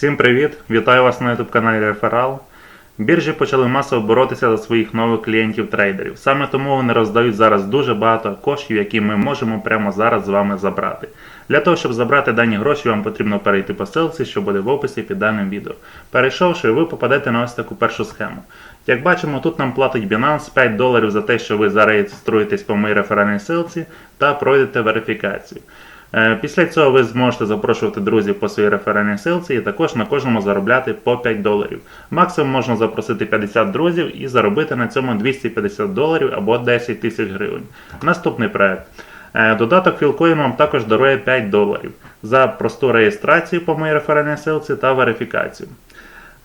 Всім привіт! Вітаю вас на YouTube каналі Реферал. Біржі почали масово боротися за своїх нових клієнтів-трейдерів. Саме тому вони роздають зараз дуже багато коштів, які ми можемо прямо зараз з вами забрати. Для того, щоб забрати дані гроші, вам потрібно перейти по ссылці, що буде в описі під даним відео. Перейшовши, ви попадете на ось таку першу схему. Як бачимо, тут нам платить Binance 5 доларів за те, що ви зареєструєтесь по моїй реферальній ссылці та пройдете верифікацію. Е, Після цього ви зможете запрошувати друзів по своїй реферальній ссылці і також на кожному заробляти по 5 доларів. Максимум можна запросити 50 друзів і заробити на цьому 250 доларів або 10 тисяч гривень. Наступний проект. Е, Додаток Філкоін вам також дарує 5 доларів за просту реєстрацію по моїй реферальній ссылці та верифікацію.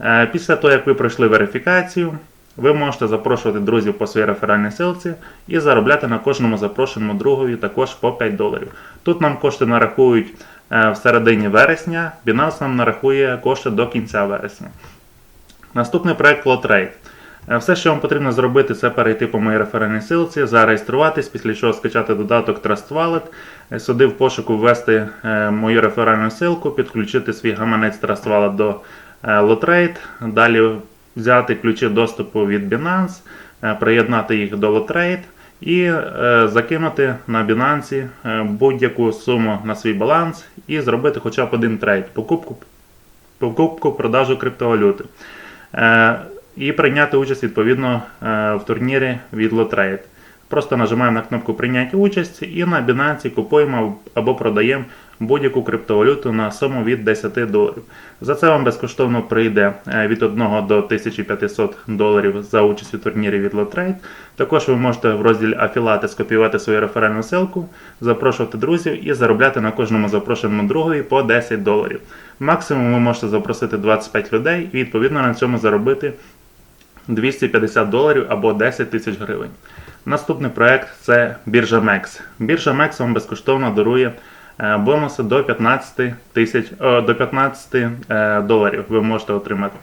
Е, Після того, як ви пройшли верифікацію, ви можете запрошувати друзів по своїй реферальній ссылці і заробляти на кожному запрошеному другові також по 5 доларів. Тут нам кошти нарахують е, в середині вересня, Binance нам нарахує кошти до кінця вересня. Наступний проект Flotrate. Е, Все, що вам потрібно зробити, це перейти по моїй реферальній ссылці, зареєструватись, після чого скачати додаток Trust Wallet, е, сюди в пошуку ввести е, мою реферальну ссылку, підключити свій гаманець Trust Wallet до е, Lotrate, далі взяти ключі доступу від Binance, е, приєднати їх до Lotrade і е, закинути на Binance е, будь-яку суму на свій баланс і зробити хоча б один трейд, покупку, покупку продажу криптовалюти. І прийняти участь відповідно в турнірі від Lotrade. Просто нажимаємо на кнопку Прийняти участь і на Binance купуємо або продаємо будь-яку криптовалюту на суму від 10 доларів. За це вам безкоштовно прийде е, від 1 до 1500 доларів за участь у турнірі від Lotrade. Також ви можете в розділі Афілати скопіювати свою реферальну ссылку, запрошувати друзів і заробляти на кожному запрошеному другові по 10 доларів. Максимум ви можете запросити 25 людей і відповідно на цьому заробити 250 доларів або 10 тисяч гривень. Наступний проект це біржа MEX. Біржа MEX вам безкоштовно дарує е, бонуси до 15 тисяч до 15 е, доларів. Ви можете отримати.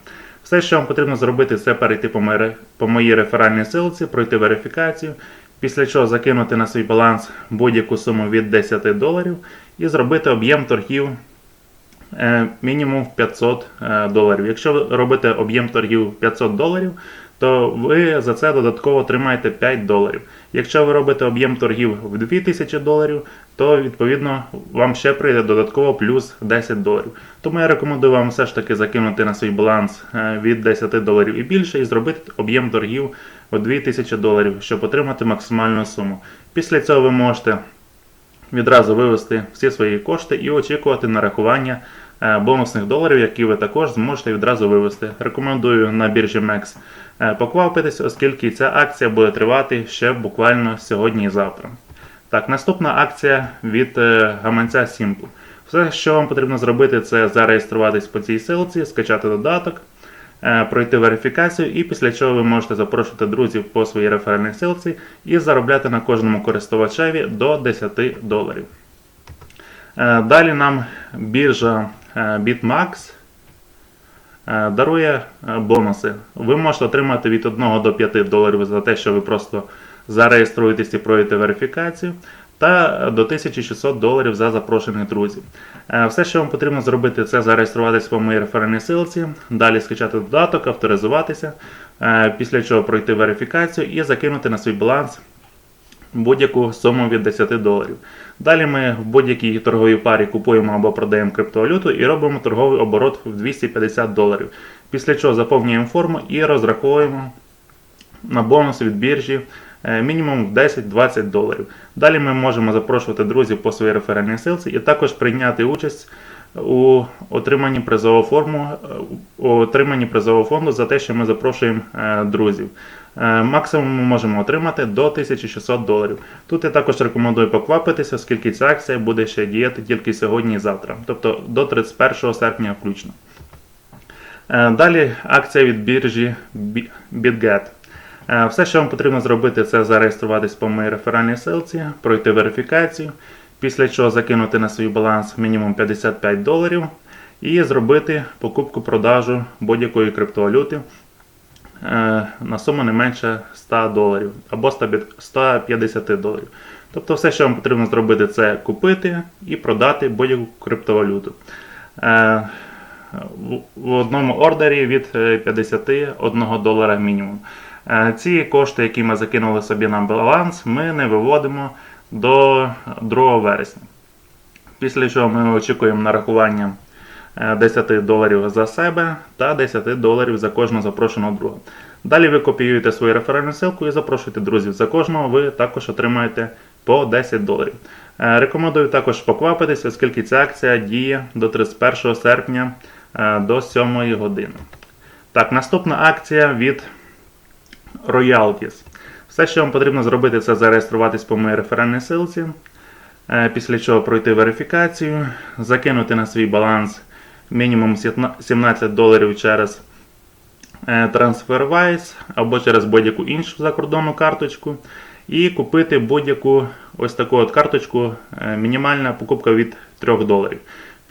Все, що вам потрібно зробити, це перейти по моїй, по моїй реферальній ссылці, пройти верифікацію, після чого закинути на свій баланс будь-яку суму від 10 доларів і зробити об'єм торгів е, мінімум в 500 е, доларів. Якщо ви робите об'єм торгів 500 доларів, то ви за це додатково отримаєте 5 доларів. Якщо ви робите об'єм торгів в 2000 доларів, то відповідно вам ще прийде додатково плюс 10 доларів. Тому я рекомендую вам все ж таки закинути на свій баланс е, від 10 доларів і більше і зробити об'єм торгів у 2000 доларів, щоб отримати максимальну суму. Після цього ви можете відразу вивести всі свої кошти і очікувати нарахування е, бонусних доларів, які ви також зможете відразу вивести. Рекомендую на біржі MEX е, поквапитись, оскільки ця акція буде тривати ще буквально сьогодні і завтра. Так, наступна акція від е, гаманця Simple. Все, що вам потрібно зробити, це зареєструватись по цій ссылці, скачати додаток, е, пройти верифікацію, і після чого ви можете запрошувати друзів по своїй реферальній ссылці і заробляти на кожному користувачеві до 10 доларів. Е, Далі нам біржа е, BitMax е, дарує е, бонуси. Ви можете отримати від 1 до 5 доларів за те, що ви просто зареєструєтесь і пройдете верифікацію, та до 1600 доларів за запрошених друзів. Е, Все, що вам потрібно зробити, це зареєструватись по моїй реферальній ссылці, далі скачати додаток, авторизуватися, е, після чого пройти верифікацію і закинути на свій баланс будь-яку суму від 10 доларів. Далі ми в будь-якій торговій парі купуємо або продаємо криптовалюту і робимо торговий оборот в 250 доларів. Після чого заповнюємо форму і розраховуємо на бонус від біржі е, мінімум в 10-20 доларів. Далі ми можемо запрошувати друзів по своїй реферальній ссылці і також прийняти участь у отриманні призового форму, у отриманні призового фонду за те, що ми запрошуємо е, друзів. Е, Максимум ми можемо отримати до 1600 доларів. Тут я також рекомендую поквапитися, оскільки ця акція буде ще діяти тільки сьогодні і завтра, тобто до 31 серпня включно. Е, Далі акція від біржі BitGet. Все, що вам потрібно зробити, це зареєструватись по моїй реферальній ссылці, пройти верифікацію, після чого закинути на свій баланс мінімум 55 доларів і зробити покупку-продажу будь-якої криптовалюти е, на суму не менше 100 доларів або 150 доларів. Тобто все, що вам потрібно зробити, це купити і продати будь-яку криптовалюту. Е, в одному ордері від е, 51 долара мінімум. Е, Ці кошти, які ми закинули собі на баланс, ми не виводимо до 2 вересня. Після чого ми очікуємо нарахування е, 10 доларів за себе та 10 доларів за кожного запрошеного друга. Далі ви копіюєте свою реферальну ссылку і запрошуєте друзів. За кожного ви також отримаєте по 10 доларів. Е, Рекомендую також поквапитись, оскільки ця акція діє до 31 серпня е, до 7 години. Так, наступна акція від Royalties. Все, що вам потрібно зробити, це зареєструватись по моїй реферальній ссылці, е, після чого пройти верифікацію, закинути на свій баланс мінімум 17 доларів через е, TransferWise або через будь-яку іншу закордонну карточку. І купити будь-яку ось таку от карточку, е, мінімальна покупка від 3 доларів.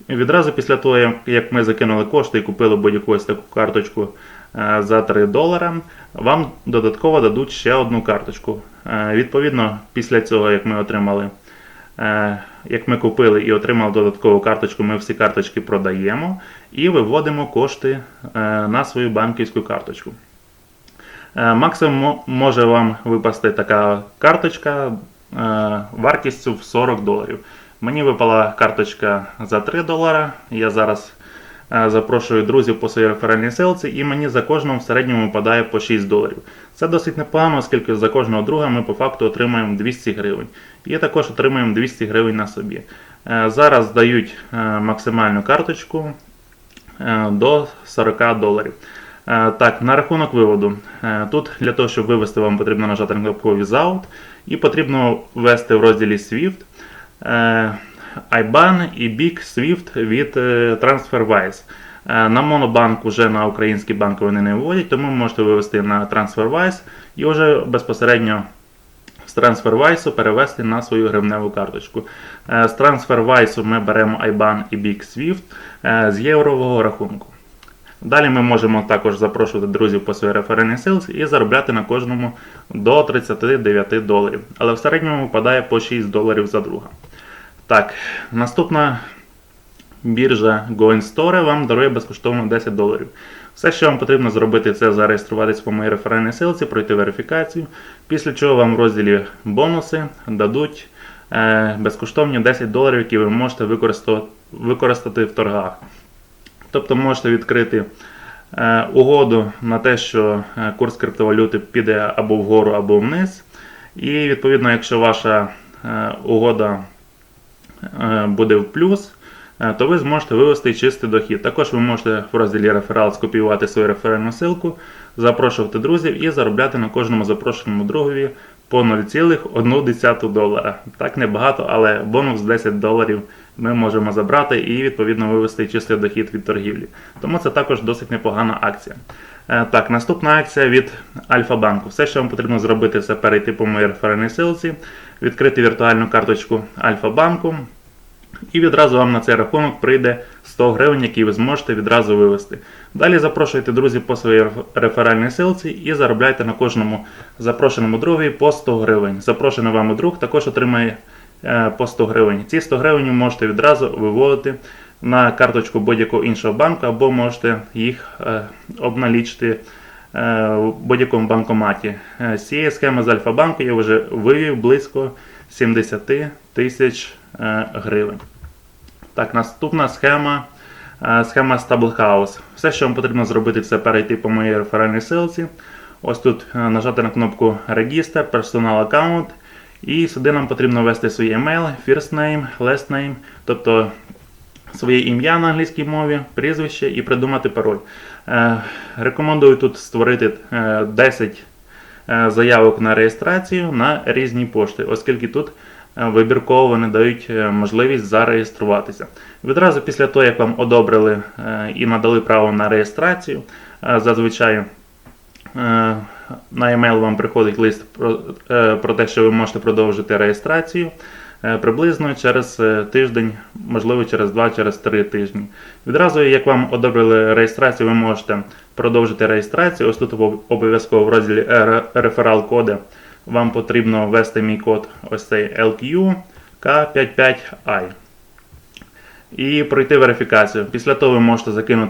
Відразу після того, як- ми закинули кошти і купили будь-яку ось таку карточку за 3 долара, вам додатково дадуть ще одну карточку. Е, Відповідно, після цього, як ми отримали, е, як ми купили і отримали додаткову карточку, ми всі карточки продаємо і виводимо кошти е, на свою банківську карточку. Е, Максимум може вам випасти така карточка е, вартістю в 40 доларів. Мені випала карточка за 3 долара. Я зараз е, запрошую друзів по своїй реферальній ссылці, і мені за кожного в середньому випадає по 6 доларів. Це досить непогано, оскільки за кожного друга ми по факту отримаємо 200 гривень. І також отримуємо 200 гривень на собі. Е, Зараз дають е, максимальну карточку е, до 40 доларів. Е, Так, на рахунок виводу. Е, Тут для того, щоб вивести, вам потрібно нажати на кнопку Visa і потрібно ввести в розділі SWIFT е, IBAN і BIC SWIFT від е, TransferWise. Е, На Монобанк вже на український банк вони не виводять, тому ви можете вивести на TransferWise і вже безпосередньо з TransferWise перевести на свою гривневу карточку. Е, З TransferWise ми беремо IBAN і BIC SWIFT з єврового рахунку. Далі ми можемо також запрошувати друзів по своїй реферальній ссылці і заробляти на кожному до 39 доларів. Але в середньому випадає по 6 доларів за друга. Так, наступна біржа GoInStore вам дарує безкоштовно 10 доларів. Все, що вам потрібно зробити, це зареєструватись по моїй реферальній ссылці, пройти верифікацію, після чого вам в розділі бонуси дадуть е, безкоштовні 10 доларів, які ви можете використати, в торгах. Тобто можете відкрити е, угоду на те, що е, курс криптовалюти піде або вгору, або вниз. І відповідно, якщо ваша е, угода буде в плюс, е, то ви зможете вивести чистий дохід. Також ви можете в розділі реферал скопіювати свою реферальну ссылку, запрошувати друзів і заробляти на кожному запрошеному другові по 0,1 долара. Так небагато, але бонус 10 доларів ми можемо забрати і відповідно вивести чистий дохід від торгівлі. Тому це також досить непогана акція. Е, Так, наступна акція від Альфа-банку. Все, що вам потрібно зробити, це перейти по моїй реферальній ссылці, відкрити віртуальну карточку Альфа-банку. І відразу вам на цей рахунок прийде 100 гривень, які ви зможете відразу вивести. Далі запрошуйте друзів по своїй реферальній ссылці і заробляйте на кожному запрошеному другові по 100 гривень. Запрошений вам друг також отримає е, по 100 гривень. Ці 100 гривень ви можете відразу виводити на карточку будь-якого іншого банку, або можете їх е, обналічити в будь-якому банкоматі. Е, З цієї схеми з Альфа-банку я вже вивів близько 70 тисяч е, гривень. Так, наступна схема. е, Схема Stablehouse. Все, що вам потрібно зробити, це перейти по моїй реферальній ссылці. Ось тут е, нажати на кнопку Register, Personal Account. І сюди нам потрібно ввести свій email, first name, last name, тобто своє ім'я на англійській мові, прізвище і придумати пароль. Е, Рекомендую тут створити е, 10 е, заявок на реєстрацію на різні пошти, оскільки тут е, вибірково вони дають е, можливість зареєструватися. Відразу після того, як вам одобрили е, і надали право на реєстрацію, е, зазвичай е, на емейл вам приходить лист про, е, про те, що ви можете продовжити реєстрацію. Е, Приблизно через е, тиждень, можливо, через 2 через 3 тижні. Відразу, як вам одобрили реєстрацію, ви можете продовжити реєстрацію. Ось тут обов'язково в розділі реферал коди вам потрібно ввести мій код ось цей LQ K55I і пройти верифікацію. Після того ви можете закинути